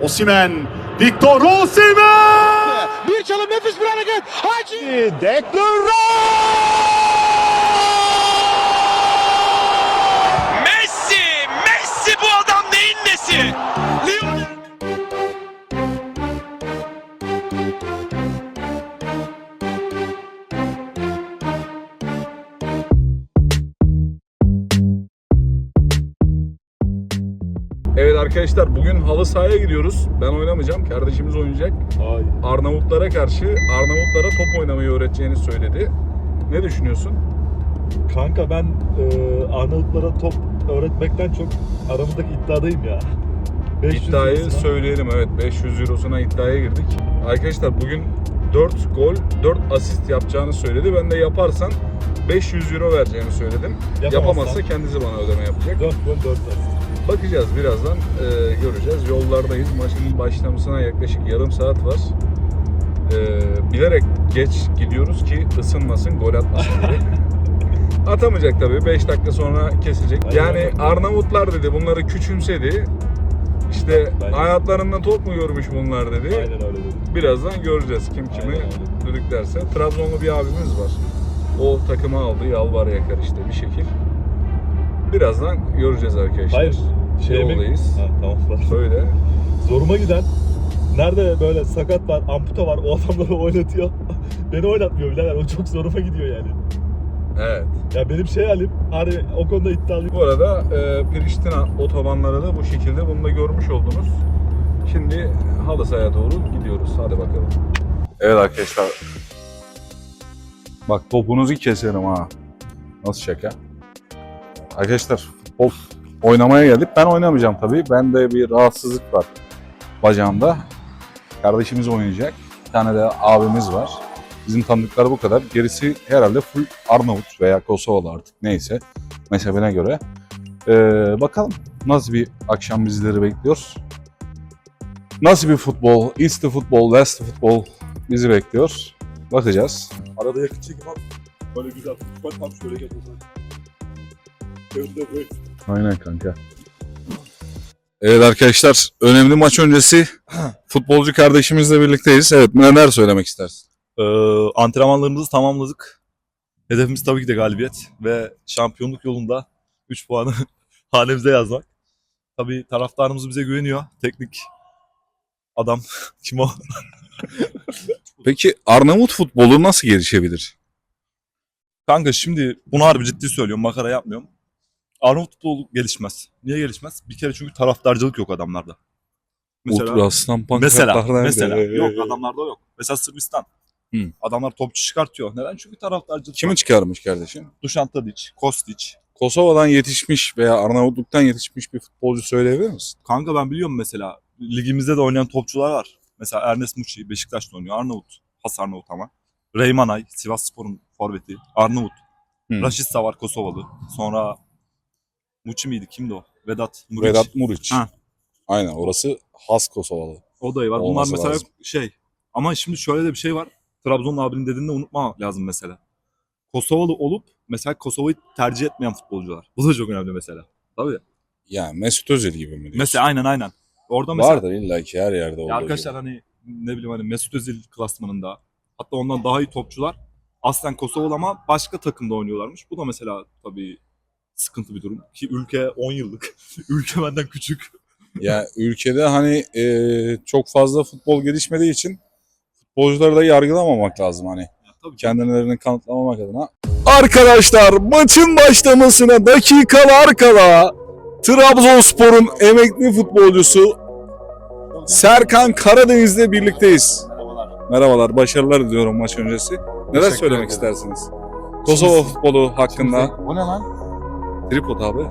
Osimen, Victor Osimen! Bir çalım nefis bir hareket. Hacı. Declan Messi! Arkadaşlar bugün halı sahaya gidiyoruz. Ben oynamayacağım. Kardeşimiz oynayacak. Arnavutlara karşı Arnavutlara top oynamayı öğreteceğini söyledi. Ne düşünüyorsun? Kanka ben e, Arnavutlara top öğretmekten çok aramızdaki iddiadayım ya. 500 İddiayı eurosuna. söyleyelim evet 500 eurosuna iddiaya girdik. Arkadaşlar bugün 4 gol 4 asist yapacağını söyledi. Ben de yaparsan 500 euro vereceğimi söyledim. Yapamazsan Yapamazsa kendisi bana ödeme yapacak. 4 gol 4 asist. Bakacağız birazdan e, göreceğiz. Yollardayız. Maçın başlamasına yaklaşık yarım saat var. E, bilerek geç gidiyoruz ki ısınmasın, gol atmasın diye. Atamayacak tabii. 5 dakika sonra kesecek. Aynen Yani. Arnavutlar dedi bunları küçümsedi. İşte Bence- hayatlarında top mu görmüş bunlar dedi. Aynen öyle dedim. Birazdan göreceğiz kim kimi düdüklerse. Trabzonlu bir abimiz var. O takımı aldı yalvar yakar işte bir şekil. Birazdan göreceğiz arkadaşlar. Hayır. Şey Yoldayız. Ha, tamam. Böyle. Zoruma giden nerede böyle sakat var, amputa var o adamları oynatıyor. Beni oynatmıyor birader. O çok zoruma gidiyor yani. Evet. Ya benim şey halim hani o konuda iddialıyım. Bu arada e, Priştina otobanları da bu şekilde. Bunu da görmüş oldunuz. Şimdi halı sahaya doğru gidiyoruz. Hadi bakalım. Evet arkadaşlar. Bak topunuzu keserim ha. Nasıl şaka? Arkadaşlar futbol oynamaya geldik. Ben oynamayacağım tabii. Bende bir rahatsızlık var bacağımda. Kardeşimiz oynayacak. Bir tane de abimiz var. Bizim tanıdıklar bu kadar. Gerisi herhalde full Arnavut veya Kosovalı artık neyse. Mezhebine göre. Ee, bakalım nasıl bir akşam bizleri bekliyor. Nasıl bir futbol, East futbol, West futbol bizi bekliyor. Bakacağız. Arada yakın çekim al. Böyle güzel. Bak tam şöyle gel. Aynen kanka. Evet arkadaşlar, önemli maç öncesi futbolcu kardeşimizle birlikteyiz. Evet, neler söylemek istersin? Ee, antrenmanlarımızı tamamladık. Hedefimiz tabii ki de galibiyet ve şampiyonluk yolunda 3 puanı hanemize yazmak. Tabii taraftarımız bize güveniyor. Teknik adam kim o? Peki Arnavut futbolu nasıl gelişebilir? Kanka şimdi bunu harbi ciddi söylüyorum. Makara yapmıyorum. Arnavut futbolu gelişmez. Niye gelişmez? Bir kere çünkü taraftarcılık yok adamlarda. Mesela, pankartlar nerede? mesela yok adamlarda yok. Mesela Sırbistan. Hı. Adamlar topçu çıkartıyor. Neden? Çünkü taraftarcılık Kimi var. çıkarmış kardeşim? Dušan Tadić, Kostić, Kosova'dan yetişmiş veya Arnavutluk'tan yetişmiş bir futbolcu söyleyebilir misin? Kanka ben biliyorum mesela ligimizde de oynayan topçular var. Mesela Ernest Muçi Beşiktaş'ta oynuyor. Arnavut. Has Arnavut ama. Reymanay Sivas Spor'un forveti. Arnavut. Hı. Raşitsa var Kosovalı. Sonra Muçi miydi? Kimdi o? Vedat Muriç. Vedat Muriç. Ha. Aynen orası has Kosovalı. O dayı var. Bunlar Olması mesela lazım. şey. Ama şimdi şöyle de bir şey var. Trabzon abinin dediğini de unutma lazım mesela. Kosovalı olup mesela Kosova'yı tercih etmeyen futbolcular. Bu da çok önemli mesela. Tabii. Yani Mesut Özil gibi mi diyorsun? Mesela aynen aynen. Orada mesela Vardır illa ki her yerde olduğu Ya arkadaşlar gibi. hani ne bileyim hani Mesut Özil klasmanında hatta ondan daha iyi topçular aslen Kosovalı ama başka takımda oynuyorlarmış. Bu da mesela tabii sıkıntı bir durum. Ki ülke 10 yıllık. ülke benden küçük. Ya ülkede hani e, çok fazla futbol gelişmediği için futbolcuları da yargılamamak lazım hani. Tabii. Kendilerini kanıtlamamak adına. Arkadaşlar maçın başlamasına dakikalar kala Trabzonspor'un emekli futbolcusu Serkan Karadeniz'le birlikteyiz. Merhabalar, başarılar diliyorum maç öncesi. Neler söylemek ederim. istersiniz? Kosova futbolu hakkında. O ne lan? Tripod abi.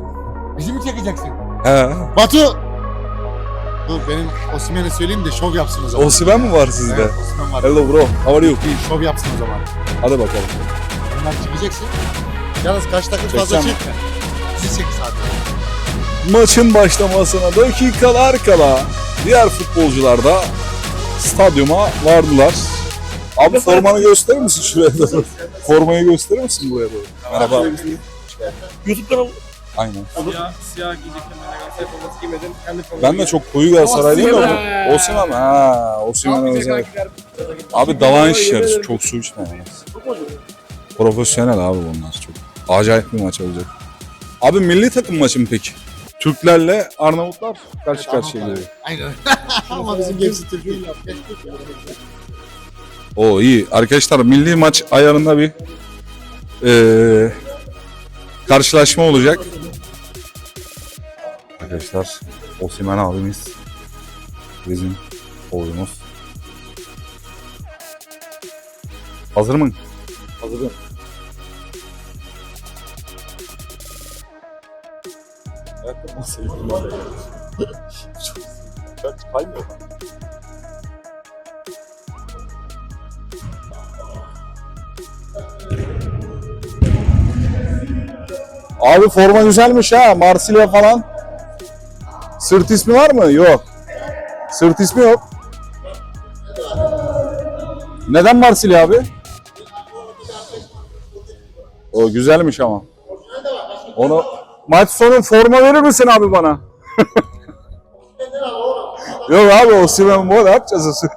Bizi mi çekeceksin? He. Batu! Dur benim Osimhen'e söyleyeyim de şov yapsın o zaman. Osimen mi var sizde? Evet, Osimhen var. Hello bro, how are you? Bir şov yapsın o zaman. Hadi bakalım. Bunlar çekeceksin. Yalnız kaç dakika fazla çekme. Bizi çek zaten. Maçın başlamasına dakikalar kala diğer futbolcular da stadyuma vardılar. Abi formanı gösterir misin şuraya doğru? Formayı gösterir misin buraya doğru? Merhaba. YouTube kanalı. Aynen. Siyah, siyah giyecektim ben de Galatasaray forması giymedim. Kendi formamı Ben de çok koyu Galatasaraylıyım da Osimhen. Ha, Osimhen özel. Abi dalan şişeriz. Çok su içme. Profesyonel abi bunlar. Çok acayip bir maç olacak. Abi milli takım maçı mı peki? Türklerle Arnavutlar karşı karşıya geliyor. Aynen. Ama bizim gemisi Türkiye. O iyi. Arkadaşlar milli maç ayarında bir eee, karşılaşma olacak. Arkadaşlar Osimhen abimiz bizim oyunumuz. Hazır mı? Hazırım. Abi forma güzelmiş ha. Marsilya falan. Sırt ismi var mı? Yok. Sırt ismi yok. Neden Marsilya abi? O güzelmiş ama. Onu maç sonu forma verir misin abi bana? Yok abi o Simen ne yapacağız?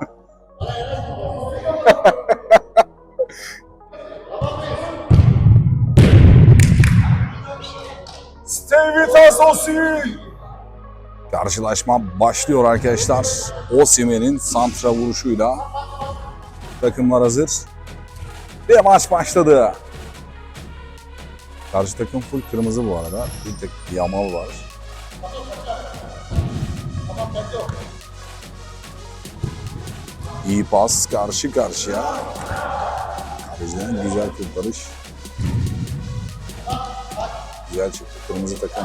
Stevitas Osimhen. Karşılaşma başlıyor arkadaşlar. Osimhen'in santra vuruşuyla takımlar hazır. Ve maç başladı. Karşı takım full kırmızı bu arada. Bir tek Yamal var. İyi pas karşı karşıya. Kaleciden güzel kurtarış. Güzel çıktı kırmızı takım.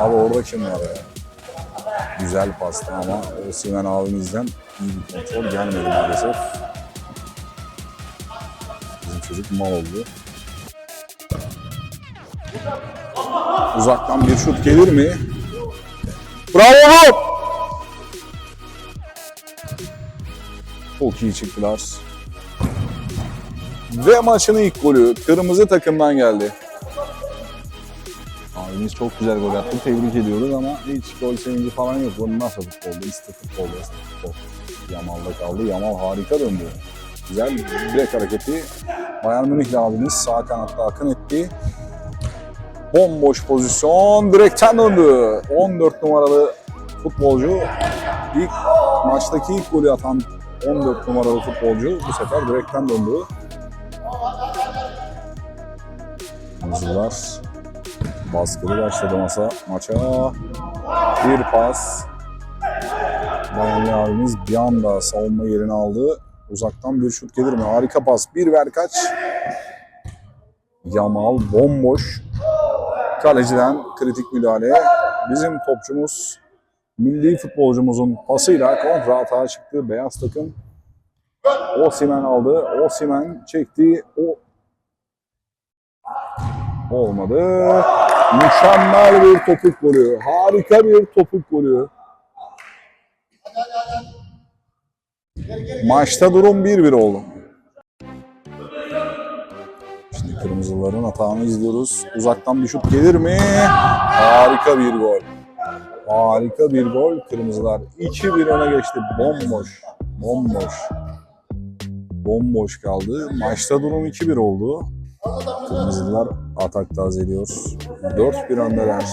Abi orada kim var ya? Güzel pastı ama Osimhen abimizden iyi bir kontrol gelmedi maalesef. Bizim çocuk mal oldu. Uzaktan bir şut gelir mi? Bravo! Çok iyi çıktılar. Ve maçın ilk golü kırmızı takımdan geldi. Abimiz çok güzel gol attı. Tebrik ediyoruz ama hiç gol sevinci falan yok. Bu nasıl futboldu? İşte futboldu. işte futbol. Yamal'da kaldı. Yamal harika döndü. Güzel bilek hareketi. Bayern Münih'le abimiz sağ kanatta akın etti. Bomboş pozisyon. Direkten döndü. 14 numaralı futbolcu ilk maçtaki ilk golü atan 14 numaralı futbolcu bu sefer direkten döndü. Kırmızılar baskılı başladı masa maça. Bir pas. Bayanlı abimiz bir anda savunma yerini aldı. Uzaktan bir şut gelir mi? Harika pas. Bir ver kaç. Yamal bomboş. Kaleciden kritik müdahale. Bizim topçumuz milli futbolcumuzun pasıyla kontra atağa çıktı. Beyaz takım Osimhen aldı. Osimhen çekti. O olmadı. Mükemmel bir topuk golü. Harika bir topuk golü. Maçta durum 1-1 oldu. Şimdi kırmızıların atağını izliyoruz. Uzaktan bir şut gelir mi? Harika bir gol. Harika bir gol. Kırmızılar 2-1 öne geçti. Bomboş. Bomboş. Bomboş kaldı. Maçta durum 2-1 oldu. Kırmızılar atak tazeliyor. 4-1 öndeler.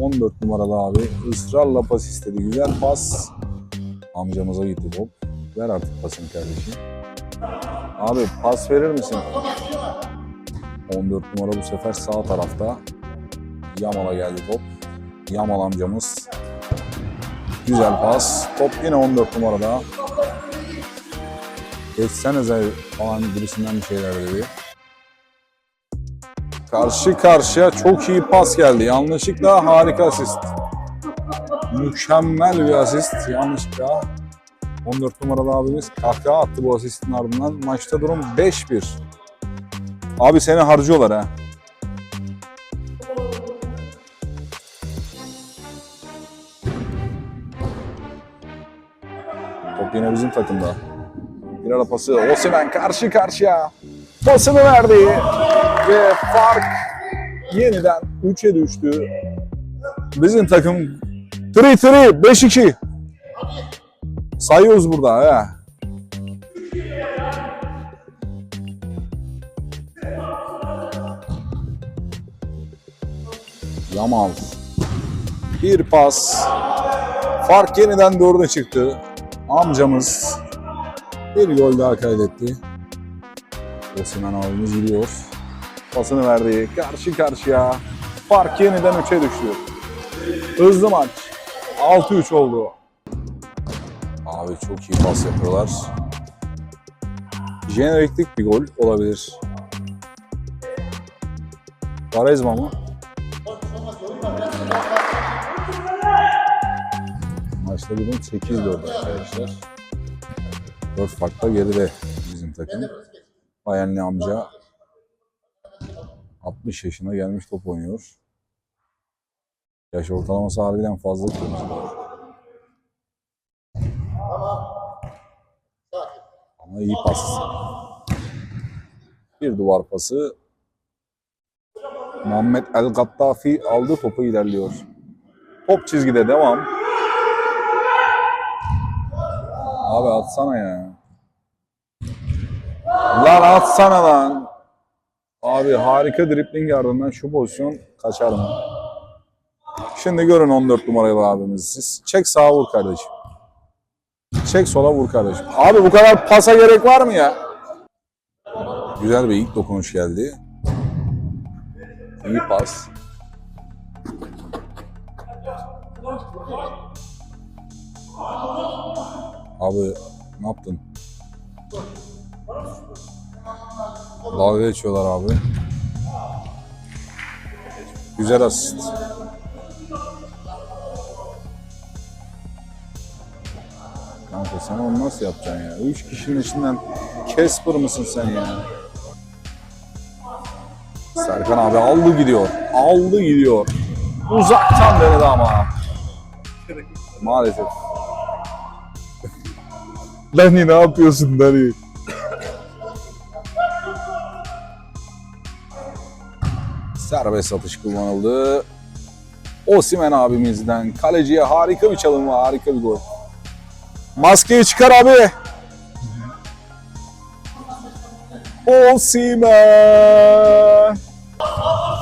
14 numaralı abi ısrarla pas istedi. Güzel pas. Amcamıza gitti top. Ver artık pasını kardeşim. Abi pas verir misin? 14 numara bu sefer sağ tarafta. Yamal'a geldi top. Yamal amcamız. Güzel pas. Top yine 14 numarada. Geçsenize falan birisinden bir şeyler dedi. Karşı karşıya çok iyi pas geldi. Yanlışlıkla harika asist. Mükemmel bir asist. Yanlışlıkla 14 numaralı abimiz kahkaha attı bu asistin ardından. Maçta durum 5-1. Abi seni harcıyorlar ha. Top yine bizim takımda. Bir ara pası. Osimhen karşı karşıya. Pasını verdi ve fark yeniden 3'e düştü. Bizim takım 3-3, 5-2. Sayıyoruz burada ha. Yamal. Bir pas. Fark yeniden dörde çıktı. Amcamız bir gol daha kaydetti. Osman abimiz gidiyor. Pasını verdi. Karşı karşıya. Fark yeniden 3'e düştü. Hızlı maç. 6-3 oldu. Abi çok iyi pas yapıyorlar. Jeneriklik bir gol olabilir. Quaresma mı? Maçta durum 8-4 arkadaşlar. 4 farkla geride bizim takım. Bayanlı amca 60 yaşına gelmiş top oynuyor. Yaş ortalaması harbiden fazla kırmızılar. Ama iyi pas. Bir duvar pası. Muhammed El Gattafi aldı topu ilerliyor. Top çizgide devam. Abi atsana ya. Lan atsana lan. Abi harika dripling ardından şu pozisyon kaçar mı? Şimdi görün 14 numaralı abimiz siz. Çek sağa vur kardeşim. Çek sola vur kardeşim. Abi bu kadar pasa gerek var mı ya? Güzel bir ilk dokunuş geldi. İyi pas. Abi ne yaptın? Dalga geçiyorlar abi. Güzel asist. Kanka sen onu nasıl yapacaksın ya? Üç kişinin içinden Casper mısın sen ya? Serkan abi aldı gidiyor. Aldı gidiyor. Uzaktan denedi ama. Maalesef. Dani ne yapıyorsun Dani? Serbest atış kullanıldı. Osimen abimizden kaleciye harika bir çalım var, harika bir gol. Maskeyi çıkar abi. Osimen.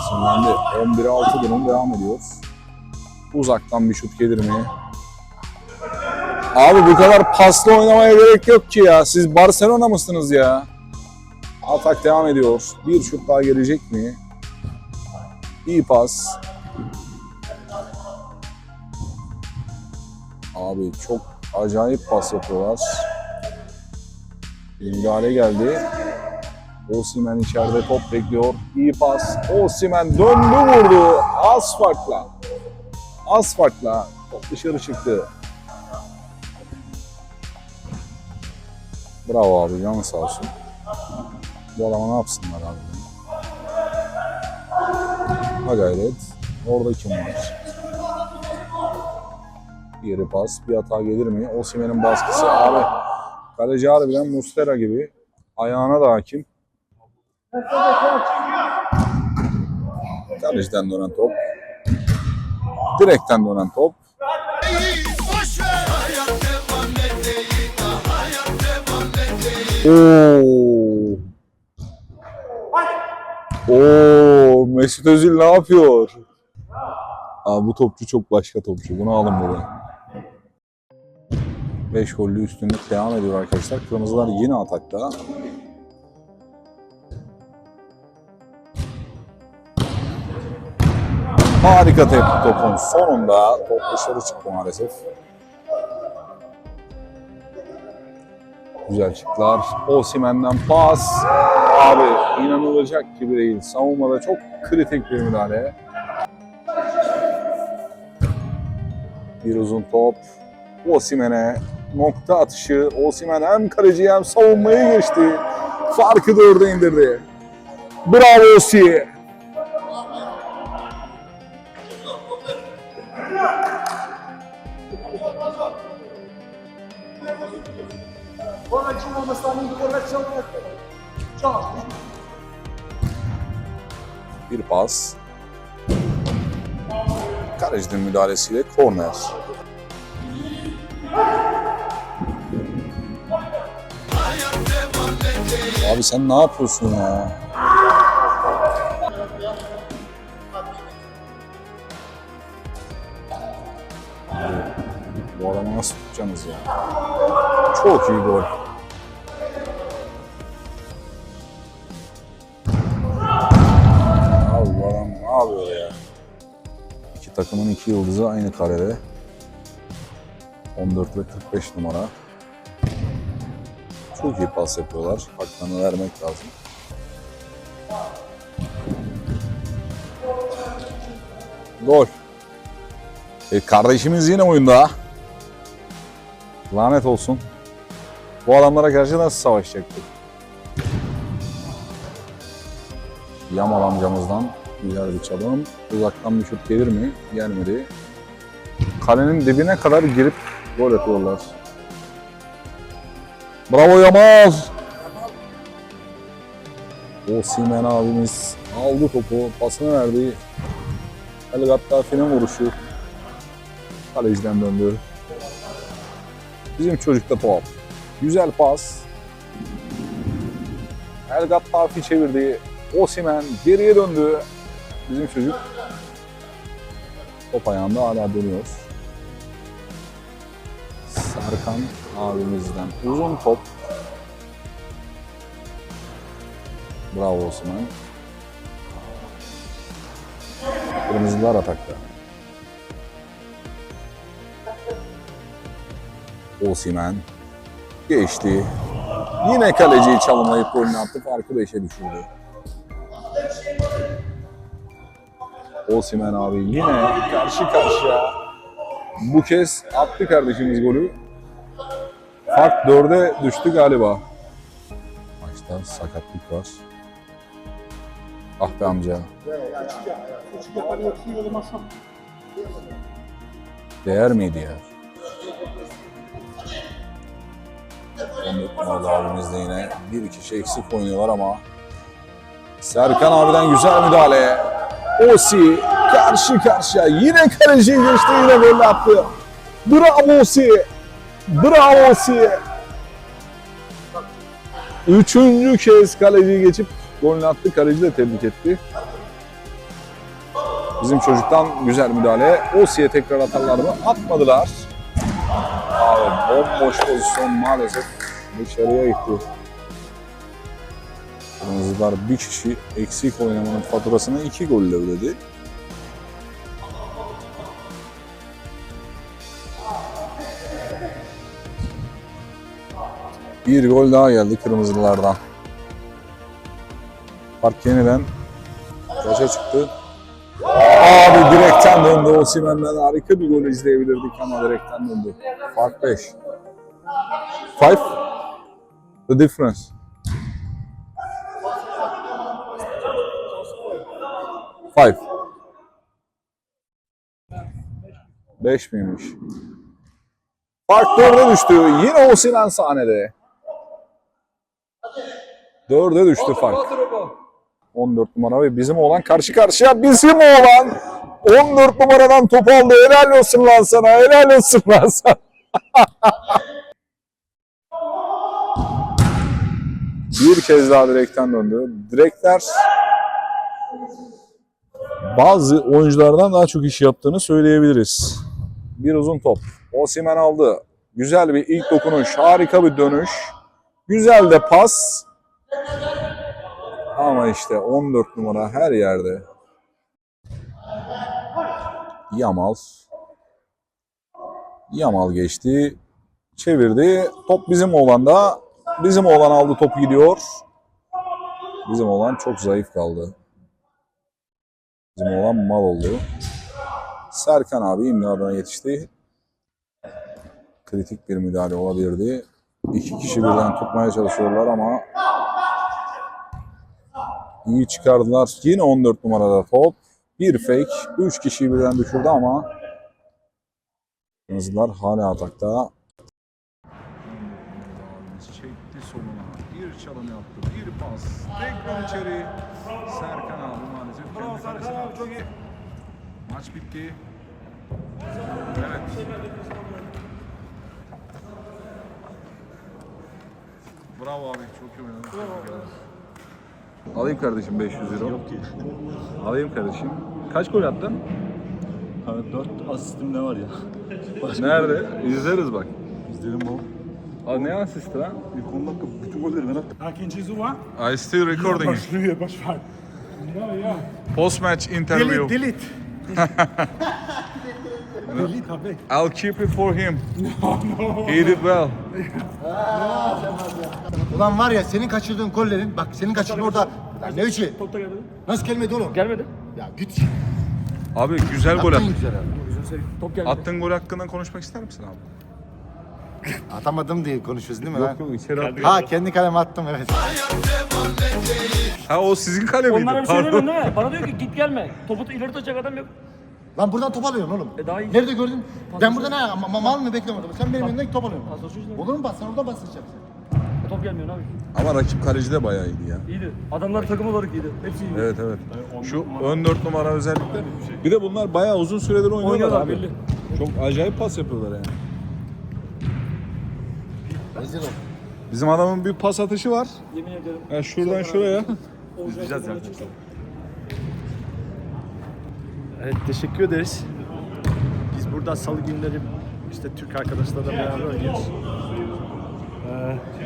Şimdi 11'e 6 durum devam ediyor. Uzaktan bir şut gelir mi? Abi bu kadar paslı oynamaya gerek yok ki ya. Siz Barcelona mısınız ya? Atak devam ediyor. Bir şut daha gelecek mi? İyi pas. Abi çok acayip pas yapıyorlar. Müdahale geldi. Osimhen içeride top bekliyor. İyi pas. Osimhen döndü vurdu. Az farkla. Az farkla. Top dışarı çıktı. Bravo abi canın sağ olsun. Bu adama ne yapsınlar abi? Ha gayret. Orada kim var? Geri pas. Bir hata gelir mi? Osimhen'in baskısı abi. Kaleci harbiden Mustera gibi. Ayağına da hakim. Kaleciden dönen top. Direkten dönen top. Oo. Oo, Mesut Özil ne yapıyor? Abi bu topçu çok başka topçu. Bunu alın buraya. 5 gollü üstünlük devam ediyor arkadaşlar. Kırmızılar yine atakta. Harika tepki topun sonunda top dışarı çıktı maalesef. Güzel çıktılar. Osimhen'den pas. Abi inanılacak gibi değil. Savunmada çok kritik bir müdahale. Bir uzun top. Osimhen'e nokta atışı. Osimhen hem kaleciyi hem savunmayı geçti. Farkı dörde indirdi. Bravo Osi. Correzione. Ciao. Bir pas. Kalecinin müdahalesiyle korner. Abi sen ne yapıyorsun ya? Bu adamı nasıl tutacaksınız ya? Çok iyi gol. Takımın iki yıldızı aynı karede. 14 ve 45 numara. Çok iyi pas yapıyorlar. Haklarını vermek lazım. Gol. E, kardeşimiz yine oyunda. Lanet olsun. Bu adamlara karşı nasıl savaşacaktık? Yamal amcamızdan güzel bir çalım. Uzaktan bir şut gelir mi? Gelmedi. Kalenin dibine kadar girip gol atıyorlar. Bravo Yamal! Osimhen abimiz aldı topu, pasını verdi. El Gattafi'nin vuruşu. Kaleciden döndü. Bizim çocukta top. Güzel pas. El Gattafi çevirdi. Osimhen geriye döndü. Bizim çocuk top ayağında hala dönüyor. Serkan abimizden uzun top. Bravo Osimhen. Kırmızılar atakta. Osimhen geçti. Yine kaleciyi çalımlayıp golünü attı. Farkı 5'e düşürdü. Osimhen abi yine karşı karşıya. Bu kez attı kardeşimiz golü. Fark 4'e düştü galiba. Maçta sakatlık var. Ah be amca. Değer miydi ya? 14 numaralı abimiz yine bir kişi eksik oynuyorlar ama Serkan abiden güzel müdahale. Osi karşı karşıya yine kaleciyi geçti yine gol attı. Bravo Osi. Bravo Osi. Üçüncü kez kaleciyi geçip golünü attı. Kaleci de tebrik etti. Bizim çocuktan güzel müdahale. Osi'ye tekrar atarlar mı? Atmadılar. Abi bomboş pozisyon maalesef dışarıya gitti. Kırmızılar bir kişi eksik oynamanın faturasını iki golle ödedi. Bir gol daha geldi kırmızılardan. Fark yeniden kaça çıktı? Abi direkten döndü Osimhen'den harika bir gol izleyebilirdik ama direkten döndü. Fark 5. 5. The difference. Five. Beş miymiş? Fark dörde düştü. Yine Osimhen sahnede. Dörde düştü fark. 14 numara ve bizim oğlan karşı karşıya bizim oğlan 14 numaradan top aldı. Helal olsun lan sana. Helal olsun lan sana. Bir kez daha direkten döndü. Direkler bazı oyunculardan daha çok iş yaptığını söyleyebiliriz. Bir uzun top. Osimhen aldı. Güzel bir ilk dokunuş. Harika bir dönüş. Güzel de pas. Ama işte 14 numara her yerde. Yamal. Yamal geçti. Çevirdi. Top bizim oğlanda. Bizim oğlan aldı topu gidiyor. Bizim oğlan çok zayıf kaldı. Bizim oğlan mal oldu. Serkan abi imdadına yetişti. Kritik bir müdahale olabilirdi. İki kişi birden tutmaya çalışıyorlar ama iyi çıkardılar. Yine 14 numarada top. Bir fake. Üç kişiyi birden düşürdü ama Kırmızılar hala atakta. Çekti soluna. Bir pas. Tekrar içeri. Serkan abi maalesef Bravo Serkan abi çok iyi. Maç bitti. Evet. Bravo abi çok iyi oynadın. Tebrik ederim. Alayım kardeşim 500 euro. Yok ki. Alayım kardeşim. Kaç gol attın? Abi 4 asistim ne var ya? Nerede? İzleriz bak. İzledim bu. Aa, ne asisti lan? İlk 10 dakika bütün golleri ben attım. Ikinci zuva. I still recording it. Başlıyor boş ver. Ya ya. Post match interview. Delete delete. delete abi. I'll keep it for him. He did well. Ulan var ya senin kaçırdığın gollerin bak senin kaçırdığın orada ne üçü? Top da gelmedi. Nasıl gelmedi oğlum? Gelmedi. Ya git. Abi güzel gol Attın attın. güzel abi. Top gelmedi. Attığın gol hakkında konuşmak ister misin abi? Atamadım diye konuşuyorsun değil mi lan? yok içeri attın. Ha kendi kaleme attım evet. Ha o sizin kale miydi? Onlara bir Pardon. söylemiyorum değil mi? Bana diyor ki git gelme. Topu ileri tutacak adam yok. Lan buradan top alıyorsun oğlum. E daha iyi. Nerede gördün? Ben burada ne? Ma- mal mı bekliyorum? Sen benim önümden top alıyorsun. Paslaşıyorsun. Olur mu bas? Sen orada basacaksın. Top gelmiyor abi. Ama rakip kaleci de bayağı iyiydi ya. İyiydi. Adamlar takım olarak iyiydi. Hepsi iyiydi. Evet evet. Şu ön dört numara özellikle. Bir de bunlar bayağı uzun süredir oynuyorlar, Oynuyorlar, abi. belli. Çok acayip pas yapıyorlar yani. Rezil ol. Bizim adamın bir pas atışı var. Yemin ederim. Yani şuradan şuraya. İzleyeceğiz yani. Evet teşekkür ederiz. Biz burada salı günleri işte Türk arkadaşlarla beraber oynuyoruz.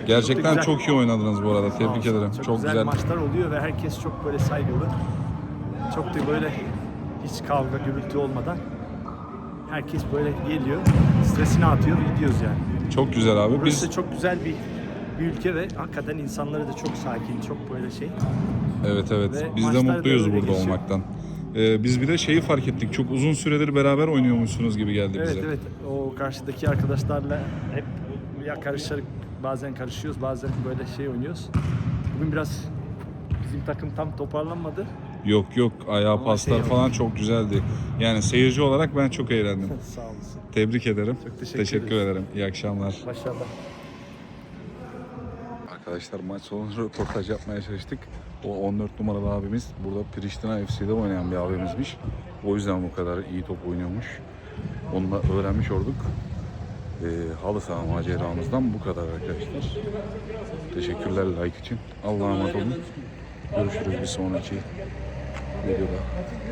Gerçekten güzel. çok iyi oynadınız bu arada. Tebrik ederim. Çok, güzel, güzel. maçlar oluyor ve herkes çok böyle saygılı. Çok da böyle hiç kavga gürültü olmadan herkes böyle geliyor, stresini atıyor ve gidiyoruz yani. Çok güzel abi. Burası Biz çok güzel bir, bir ülke ve hakikaten insanları da çok sakin, çok böyle şey. evet evet. Ve Biz de mutluyuz burada geçiyor. olmaktan. Ee, biz bir de şeyi fark ettik. Çok uzun süredir beraber oynuyormuşsunuz gibi geldi Evet bize. evet o karşıdaki arkadaşlarla hep ya karışarak bazen karışıyoruz bazen böyle şey oynuyoruz. Bugün biraz bizim takım tam toparlanmadı. Yok yok ayağı Ama paslar şey falan çok güzeldi. Yani seyirci olarak ben çok eğlendim. Sağ olasın. Tebrik ederim. Çok teşekkür ederiz. ederim. İyi akşamlar. Başarılar. Arkadaşlar maç sonu röportaj yapmaya çalıştık. O 14 numaralı abimiz burada Priştina FC'de oynayan bir abimizmiş. O yüzden bu kadar iyi top oynuyormuş. Onu da öğrenmiş olduk. Ee, halı saha maceramızdan bu kadar arkadaşlar. Teşekkürler like için. Allah'a emanet olun. Görüşürüz bir sonraki Maybe.